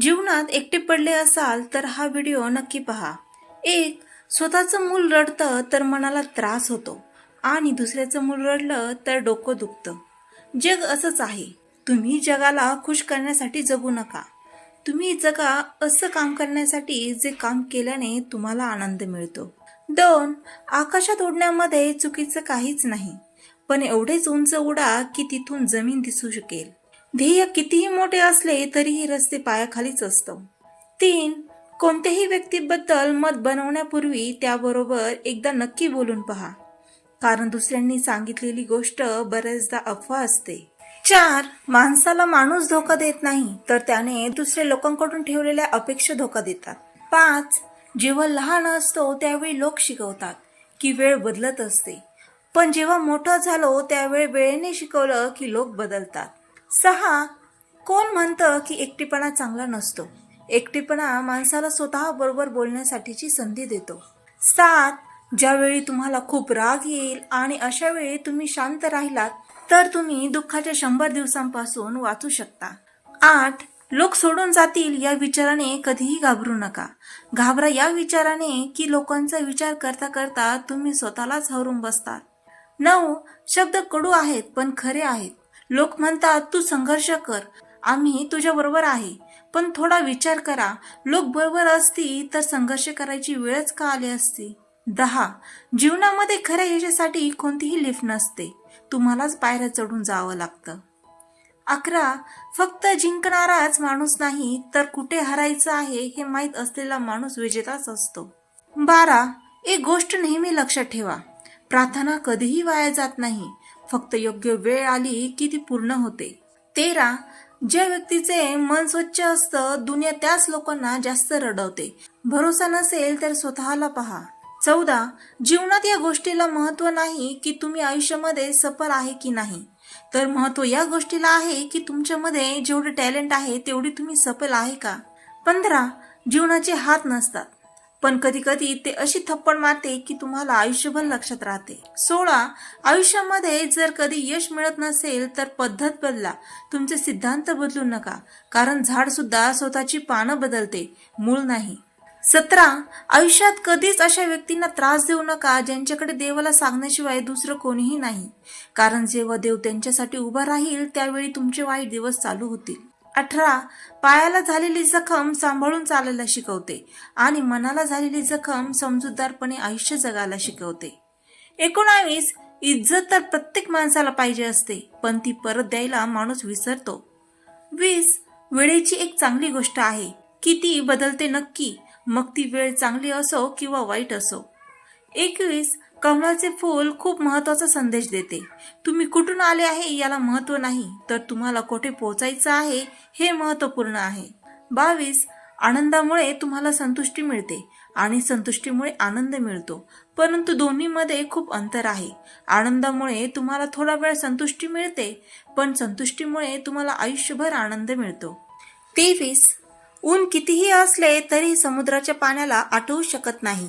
जीवनात एकटे पडले असाल तर हा व्हिडिओ नक्की पहा. एक स्वतःचं मूल रडतं तर मनाला त्रास होतो आणि दुसऱ्याचं मूल रडलं तर डोकं दुखतं. जग असंच आहे. तुम्ही जगाला खुश करण्यासाठी जगू नका. तुम्ही जगा असं काम करण्यासाठी जे काम केल्याने तुम्हाला आनंद मिळतो. दोन आकाशात उडण्यामध्ये चुकीचं काहीच नाही. पण एवढेच उंच उडा की तिथून जमीन दिसू शकेल. ध्येय कितीही मोठे असले तरीही रस्ते पायाखालीच असतं. तीन कोणत्याही व्यक्तीबद्दल मत बनवण्यापूर्वी त्याबरोबर एकदा नक्की बोलून पहा. कारण दुसऱ्यांनी सांगितलेली गोष्ट बऱ्याचदा अफवा असते. चार माणसाला माणूस धोका देत नाही तर त्याने दुसऱ्या लोकांकडून ठेवलेल्या अपेक्षा धोका देतात. पाच जेव्हा लहान असतो त्यावेळी लोक शिकवतात की वेळ बदलत असते. पण जेव्हा मोठा झालो त्यावेळी वेळेने शिकवलं की लोक बदलतात. सहा कोण म्हणतं की एकटेपणा चांगला नसतो? एकटेपणा माणसाला स्वतः बरोबर बोलण्यासाठीची संधी देतो. सात ज्यावेळी तुम्हाला खूप राग येईल आणि अशा वेळी तुम्ही शांत राहिलात तर तुम्ही दुःखाच्या शंभर दिवसांपासून वाचू शकता. आठ लोक सोडून जातील या विचाराने कधीही घाबरू नका. घाबरा या विचाराने की लोकांचा विचार करता करता तुम्ही स्वतःलाच हरून बसतात नऊ शब्द कडू आहेत पण खरे आहेत. लोक म्हणतात तू संघर्ष कर. आम्ही तुझ्या बरोबर आहे. पण थोडा विचार करा. लोक बरोबर असती तर संघर्ष करायची वेळच का आली असती? दहा. जीवनामध्ये खऱ्या यशासाठी कोणतीही लिफ्ट नसते. तुम्हालाच पायऱ्या चढून जावं लागतं. अकरा. फक्त जिंकणाराच माणूस नाही तर कुठे हरायचं आहे हे माहीत असलेला माणूस विजेताच असतो. बारा. एक गोष्ट नेहमी लक्षात ठेवा. प्रार्थना कधीही वाया जात नाही. फक्त योग्य वेळ आली की ती पूर्ण होते. तेरा ज्या व्यक्तीचे मन स्वच्छ असतं दुनिया त्याच लोकांना जास्त रडवते. भरोसा नसेल तर स्वतःला पहा. चौदा जीवनात या गोष्टीला महत्त्व नाही की तुम्ही आयुष्यामध्ये सफल आहे की नाही. तर महत्त्व या गोष्टीला आहे की तुमच्यामध्ये जेवढे टॅलेंट आहे तेवढी तुम्ही सफल आहे का? पंधरा जीवनाचे हात नसतात. पण कधी कधी ते अशी थप्पड मारते की तुम्हाला आयुष्यभर लक्षात राहते. सोळा आयुष्यामध्ये जर कधी यश मिळत नसेल तर पद्धत बदला. तुमचे सिद्धांत बदलू नका. कारण झाड सुद्धा स्वतःची पानं बदलते. मूळ नाही. सतरा आयुष्यात कधीच अशा व्यक्तींना त्रास देऊ नका ज्यांच्याकडे देवाला सांगण्याशिवाय दुसरं कोणीही नाही. कारण जेव्हा देव त्यांच्यासाठी उभा राहील त्यावेळी तुमचे वाईट दिवस चालू होतील. अठरा. पायाला झालेली जखम सांभाळून चालायला शिकवते आणि मनाला झालेली जखम समजूतदारपणे आयुष्य जगायला शिकवते. एकोणावीस. इज्जत तर प्रत्येक माणसाला पाहिजे असते पण ती परत द्यायला माणूस विसरतो. वीस. वेळेची एक चांगली गोष्ट आहे की ती बदलते नक्की मग ती वेळ चांगली असो किंवा वाईट असो. एकवीस. कमळाचे फूल खूप महत्त्वाचा संदेश देते. तुम्ही कुठून आले आहे याला महत्त्व नाही तर तुम्हाला कुठे पोहोचायचं आहे हे महत्त्वपूर्ण आहे. बावीस आनंदामुळे तुम्हाला संतुष्टी मिळते आणि संतुष्टीमुळे आनंद मिळतो. परंतु दोन्हीमध्ये खूप अंतर आहे. आनंदामुळे तुम्हाला थोडा वेळ संतुष्टी मिळते पण संतुष्टीमुळे तुम्हाला आयुष्यभर आनंद मिळतो. तेवीस ऊन कितीही असले तरी समुद्राच्या पाण्याला आठवू शकत नाही.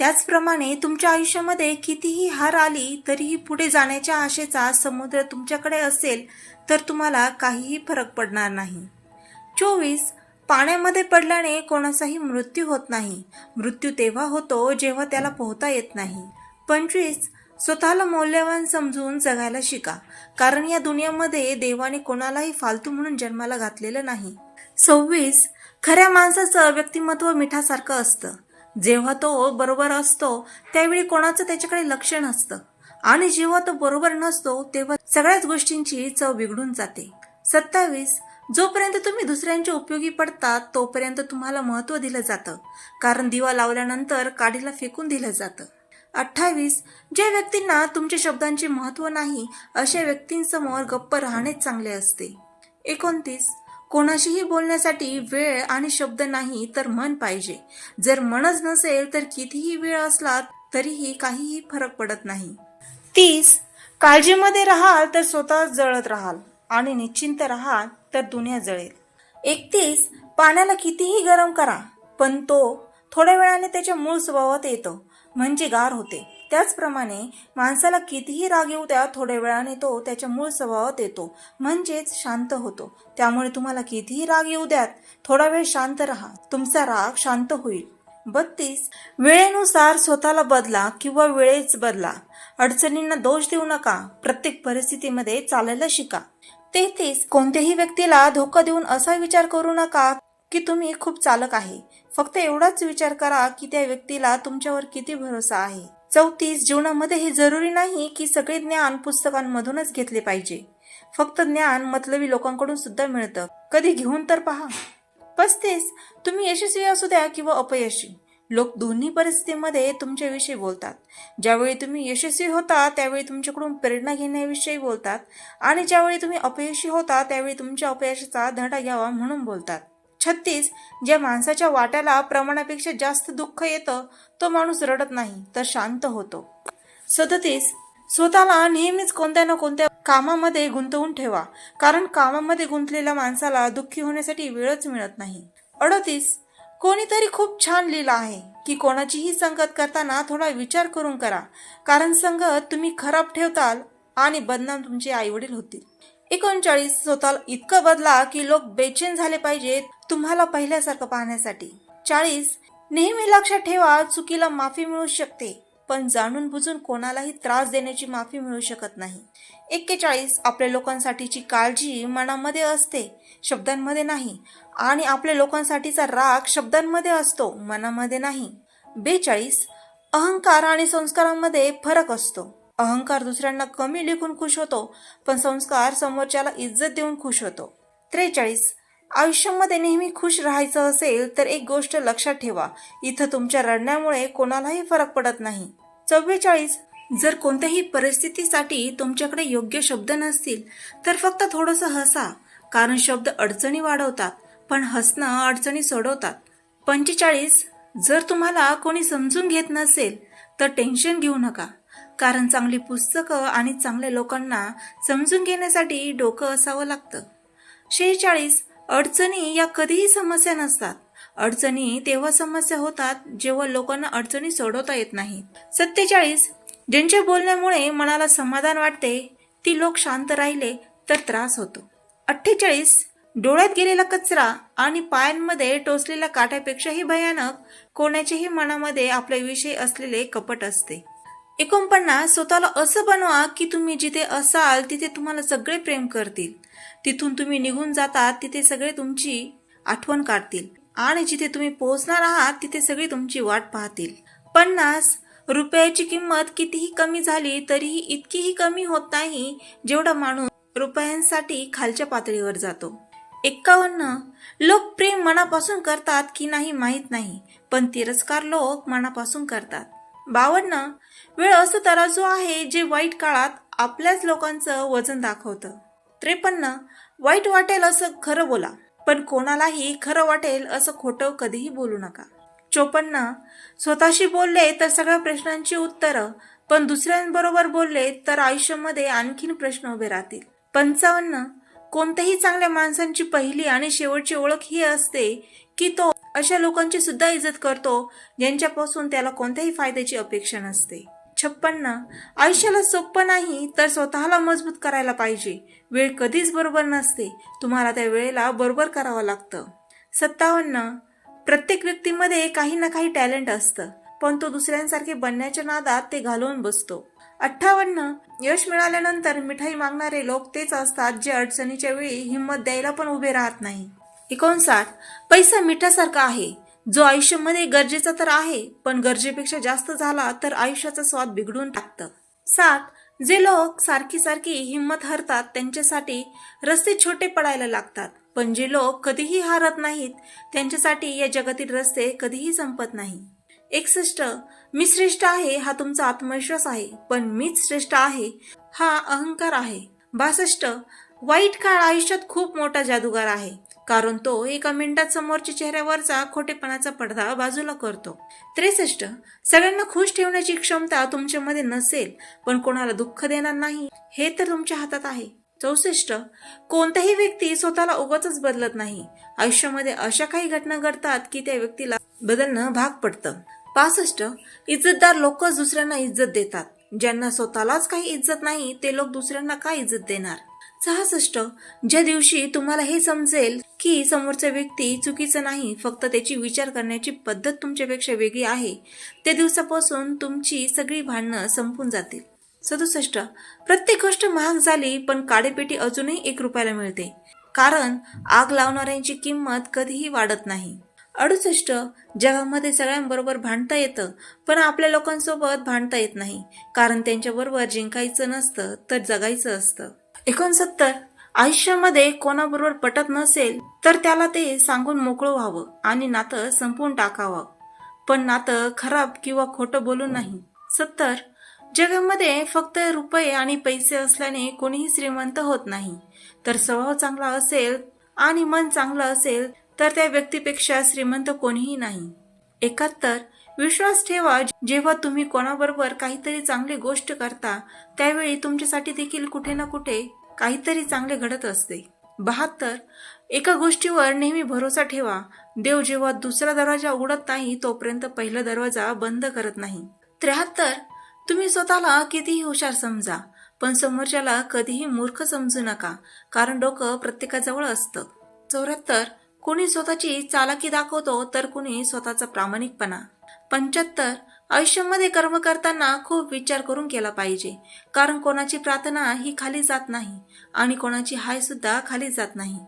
त्याचप्रमाणे तुमच्या आयुष्यामध्ये कितीही हार आली तरीही पुढे जाण्याच्या आशेचा समुद्र तुमच्याकडे असेल तर तुम्हाला काहीही फरक पडणार नाही. चोवीस. पाण्यामध्ये पडल्याने कोणाचाही मृत्यू होत नाही. मृत्यू तेव्हा होतो जेव्हा त्याला पोहता येत नाही. पंचवीस. स्वतःला मौल्यवान समजून जगायला शिका. कारण या दुनियामध्ये देवाने कोणालाही फालतू म्हणून जन्माला घातलेलं नाही. सव्वीस. खऱ्या माणसाचं व्यक्तिमत्व मिठासारखं असतं. जेव्हा तो बरोबर असतो त्यावेळी कोणाचं त्याच्याकडे लक्ष नसतं. आणि जेव्हा तो बरोबर नसतो तेव्हा सगळ्याच गोष्टींची चव बिघडून जाते. सत्तावीस. जोपर्यंत तुम्ही दुसऱ्यांच्या उपयोगी पडतात तोपर्यंत तुम्हाला महत्त्व दिलं जातं. कारण दिवा लावल्यानंतर काडीला फेकून दिलं जातं. अठ्ठावीस. ज्या व्यक्तींना तुमच्या शब्दांचे महत्त्व नाही अशा व्यक्तींसमोर गप्प राहणेच चांगले असते. एकोणतीस. कोणाशीही बोलण्यासाठी वेळ आणि शब्द नाही तर मन पाहिजे. जर मनच नसेल तर कितीही वेळ असला तरीही काहीही फरक पडत नाही. तीस काळजीमध्ये राहाल तर स्वतः जळत राहाल आणि निश्चिंत राहाल तर दुनिया जळेल. एकतीस पाण्याला कितीही गरम करा पण तो थोड्या वेळाने त्याच्या मूळ स्वभावात येतो म्हणजे गार होते. त्याचप्रमाणे माणसाला कितीही राग येऊ द्या थोड्या वेळाने तो त्याच्या मूळ स्वभावात येतो. म्हणजेच शांत होतो. त्यामुळे तुम्हाला कितीही राग येऊ द्यात थोडा वेळ शांत राहा. तुमचा राग शांत होईल. बत्तीस. वेळेनुसार स्वतःला बदला किंवा वेळेच बदला. अडचणींना दोष देऊ नका. प्रत्येक परिस्थितीमध्ये चालायला शिका. तेहतीस. कोणत्याही व्यक्तीला धोका देऊन असा विचार करू नका की तुम्ही खूप चालक आहे. फक्त एवढाच विचार करा की त्या व्यक्तीला तुमच्यावर किती भरोसा आहे. चौतीस जीवनामध्ये हे जरुरी नाही की सगळे ज्ञान पुस्तकांमधूनच घेतले पाहिजे. फक्त ज्ञान मतलबी लोकांकडून सुद्धा मिळतं. कधी घेऊन तर पहा. पस्तीस तुम्ही यशस्वी असू द्या किंवा अपयशी. लोक दोन्ही परिस्थितीमध्ये तुमच्याविषयी बोलतात. ज्यावेळी तुम्ही यशस्वी होता त्यावेळी तुमच्याकडून प्रेरणा घेण्याविषयी बोलतात. आणि ज्यावेळी तुम्ही अपयशी होता त्यावेळी तुमच्या अपयशाचा धडा घ्यावा म्हणून बोलतात. छत्तीस ज्या माणसाच्या वाट्याला प्रमाणापेक्षा जास्त दुःख येतं तो माणूस रडत नाही तर शांत होतो. सदतीस स्वतःला नेहमीच कोणत्या ना कोणत्या कामामध्ये गुंतवून ठेवा कारण कामामध्ये गुंतलेल्या माणसाला दुःखी होण्यासाठी वेळच मिळत नाही. अडतीस कोणीतरी खूप छान लिहिलं आहे की कोणाचीही संगत करताना थोडा विचार करून करा कारण संगत तुम्ही खराब ठेवताल आणि बदनाम तुमचे आईवडील होतील. एकोणचाळीस स्वतःला इतकं बदला की लोक बेचैन झाले पाहिजेत तुम्हाला पहिल्यासारखं पाहण्यासाठी. चाळीस नेहमी लक्षात ठेवा चुकीला माफी मिळू शकते पण जाणून बुजून कोणालाही त्रास देण्याची माफी मिळू शकत नाही. एक्केचाळीस आपल्या लोकांसाठीची काळजी मनामध्ये असते शब्दांमध्ये नाही आणि आपल्या लोकांसाठीचा राग शब्दांमध्ये असतो मनामध्ये नाही. बेचाळीस अहंकार आणि संस्कारांमध्ये फरक असतो. अहंकार दुसऱ्यांना कमी लेखून खुश होतो पण संस्कार समोरच्याला इज्जत देऊन खुश होतो. त्रेचाळीस. आयुष्यामध्ये नेहमी खुश राहायचं असेल तर एक गोष्ट लक्षात ठेवा. इथं तुमच्या रडण्यामुळे कोणालाही फरक पडत नाही. चव्वेचाळीस. जर कोणत्याही परिस्थितीसाठी तुमच्याकडे योग्य शब्द नसतील तर फक्त थोडंसं हसा. कारण शब्द अडचणी वाढवतात पण हसणं अडचणी सोडवतात. पंचेचाळीस. जर तुम्हाला कोणी समजून घेत नसेल तर टेन्शन घेऊ नका. कारण चांगली पुस्तकं आणि चांगल्या लोकांना समजून घेण्यासाठी डोकं असावं लागतं. शेहेचाळीस अडचणी या कधीही समस्या नसतात. अडचणी तेव्हा समस्या होतात जेव्हा लोकांना अडचणी सोडवता येत नाहीत. सत्तेचाळीस ज्यांच्या बोलण्यामुळे मनाला समाधान वाटते ती लोक शांत राहिले तर त्रास होतो. अठ्ठेचाळीस डोळ्यात गेलेला कचरा आणि पायांमध्ये टोचलेल्या काट्यापेक्षाही भयानक कोणाच्याही मनामध्ये आपल्याविषयी असलेले कपट असते. एकोणपन्नास स्वतःला असं बनवा की तुम्ही जिथे असाल तिथे तुम्हाला सगळे प्रेम करतील. तिथून तुम्ही निघून जातात तिथे सगळे तुमची आठवण काढतील. आणि जिथे तुम्ही पोहोचणार आहात तिथे सगळे तुमची वाट पाहतील. पन्नास रुपयाची किंमत कितीही कमी झाली तरीही इतकीही कमी होत नाही जेवढा माणूस रुपयांसाठी खालच्या पातळीवर जातो. एक्कावन्न लोक प्रेम मनापासून करतात की नाही माहीत नाही पण तिरस्कार लोक मनापासून करतात. बावन्न. वेळ असं तराजू आहे जे वाईट काळात आपल्याच लोकांचं वजन दाखवतं. त्रेपन्न. वाईट वाटेल असं खरं बोला पण कोणालाही खरं वाटेल असं खोटं कधीही बोलू नका. चोपन्न. स्वतःशी बोलले तर सगळ्या प्रश्नांची उत्तरं पण दुसऱ्यांबरोबर बोलले तर आयुष्यामध्ये आणखीन प्रश्न उभे राहतील. पंचावन्न. कोणत्याही चांगल्या माणसांची पहिली आणि शेवटची ओळख ही असते की तो अशा लोकांची सुद्धा इज्जत करतो ज्यांच्यापासून त्याला कोणत्याही फायद्याची अपेक्षा नसते. छप्पन्न. आयुष्याला सोपं नाही तर स्वतःला मजबूत करायला पाहिजे. वेळ कधीच बरोबर नसते. तुम्हाला त्या वेळेला बरोबर करावं लागतं. सत्तावन्न. प्रत्येक व्यक्तीमध्ये काही ना काही टॅलेंट असतं पण तो दुसऱ्यांसारखे बनण्याच्या नादात ते घालवून बसतो. अठ्ठावन्न. यश मिळाल्यानंतर मिठाई मागणारे लोक तेच असतात जे अडचणीच्या वेळी हिंमत द्यायला पण उभे राहत नाही. एकोणसाठ पैसा मिठासारखा आहे. जो आयुष्यामध्ये गरजेचा तर आहे पण गरजेपेक्षा जास्त झाला तर आयुष्याचा स्वाद बिघडून टाकतं. सात. जे लोक सारखी सारखी हिंमत हरतात त्यांच्यासाठी रस्ते छोटे पडायला लागतात. पण जे लोक कधीही हारत नाहीत त्यांच्यासाठी या जगातील रस्ते कधीही संपत नाही. एकसष्ट. मी श्रेष्ठ आहे हा तुमचा आत्मविश्वास आहे. पण मीच श्रेष्ठ आहे हा अहंकार आहे. बासष्ट. वाईट काळ आयुष्यात खूप मोठा जादूगार आहे. कारण तो एका मिनिटात समोरच्या चेहऱ्यावरचा खोटेपणाचा पडदा बाजूला करतो. त्रेसष्ट सगळ्यांना खुश ठेवण्याची क्षमता तुमच्यामध्ये नसेल पण कोणाला दुःख देणार नाही हे तर तुमच्या हातात आहे. चौसष्ट कोणत्याही व्यक्ती स्वतःला उगाच बदलत नाही. आयुष्यामध्ये अशा काही घटना घडतात की त्या व्यक्तीला बदलणं भाग पडतं. पासष्ट इज्जतदार लोकच दुसऱ्यांना इज्जत देतात. ज्यांना स्वतःलाच काही इज्जत नाही ते लोक दुसऱ्यांना काय इज्जत देणार? सहासष्ट ज्या दिवशी तुम्हाला हे समजेल की समोरचा व्यक्ती चुकीचं नाही फक्त त्याची विचार करण्याची पद्धत तुमच्यापेक्षा वेगळी आहे त्या दिवसापासून तुमची सगळी भांडणं संपून जातील. सदुसष्ट. प्रत्येक गोष्ट महाग झाली पण काडेपेटी अजूनही एक रुपयाला मिळते. कारण आग लावणाऱ्यांची किंमत कधीही वाढत नाही. अडुसष्ट. जगामध्ये सगळ्यांबरोबर भांडता येतं पण आपल्या लोकांसोबत भांडता येत नाही. कारण त्यांच्याबरोबर जिंकायचं नसतं तर जगायचं असतं. एकोणसत्तर. आयुष्यामध्ये कोणाबरोबर पटत नसेल तर त्याला ते सांगून मोकळं व्हावं आणि नातं संपवून टाकावं. पण नातं खराब किंवा खोटं बोलून नाही. सत्तर. जगामध्ये फक्त रुपये आणि पैसे असल्याने कोणीही श्रीमंत होत नाही. तर स्वभाव चांगला असेल आणि मन चांगलं असेल तर त्या व्यक्तीपेक्षा श्रीमंत कोणीही नाही. एकाहत्तर. विश्वास ठेवा जेव्हा तुम्ही कोणाबरोबर काहीतरी चांगली गोष्ट करता त्यावेळी तुमच्यासाठी देखील कुठे ना कुठे काहीतरी चांगले घडत असते. बहात्तर. एका गोष्टीवर नेहमी भरोसा ठेवा. देव जेव्हा दुसरा दरवाजा उघडत नाही तोपर्यंत पहिला दरवाजा बंद करत नाही. त्र्याहत्तर. तुम्ही स्वतःला कितीही हुशार समजा पण समोरच्याला कधीही मूर्ख समजू नका कारण डोकं प्रत्येकाजवळ असतं. चौऱ्याहत्तर. कुणी स्वतःची चालाकी दाखवतो तर कुणी स्वतःचा प्रामाणिकपणा. पंच्याहत्तर आयुष्यामध्ये कर्म करताना खूप विचार करून केला पाहिजे. कारण कोणाची प्रार्थना ही खाली जात नाही आणि कोणाची हाय सुद्धा खाली जात नाही.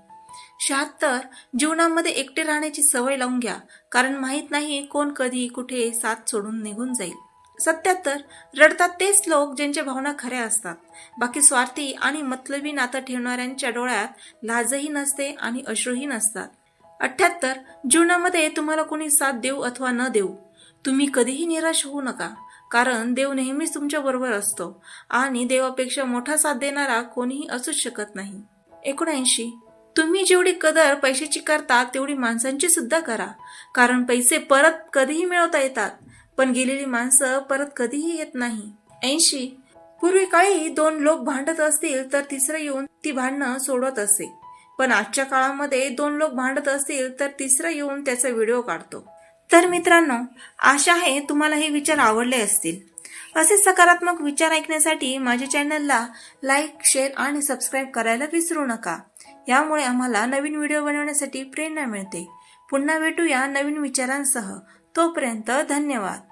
शहात्तर जीवनामध्ये एकटे राहण्याची सवय लावून घ्या. कारण माहीत नाही कोण कधी कुठे साथ सोडून निघून जाईल. सत्याहत्तर रडतात तेच लोक ज्यांच्या भावना खऱ्या असतात. बाकी स्वार्थी आणि मतलबी नातं ठेवणाऱ्यांच्या डोळ्यात लाजही नसते आणि अश्रूही नसतात. अठ्ठ्याहत्तर जीवनामध्ये तुम्हाला कोणी साथ देऊ अथवा न देऊ. तुम्ही कधीही निराश होऊ नका कारण देव नेहमीच तुमच्या बरोबर असतो आणि देवापेक्षा मोठा साथ देणारा कोणीही असूच शकत नाही. एकोणऐंशी. तुम्ही जेवढी कदर पैशाची करता तेवढी माणसांची सुद्धा करा कारण पैसे परत कधीही मिळवता येतात पण गेलेली माणसं परत कधीही येत नाही. ऐंशी. पूर्वी काळी दोन लोक भांडत असतील तर तिसरं येऊन ती भांडणं सोडवत असे. पण आजच्या काळामध्ये दोन लोक भांडत असतील तर तिसरं येऊन त्याचा व्हिडिओ काढतो. तर मित्रांनो आशा आहे तुम्हाला हे विचार आवडले असतील. असे सकारात्मक विचार ऐकण्यासाठी माझ्या चॅनलला लाईक शेअर आणि सबस्क्राईब करायला विसरू नका. यामुळे आम्हाला नवीन व्हिडिओ बनवण्यासाठी प्रेरणा मिळते. पुन्हा भेटूया नवीन विचारांसह. तोपर्यंत धन्यवाद.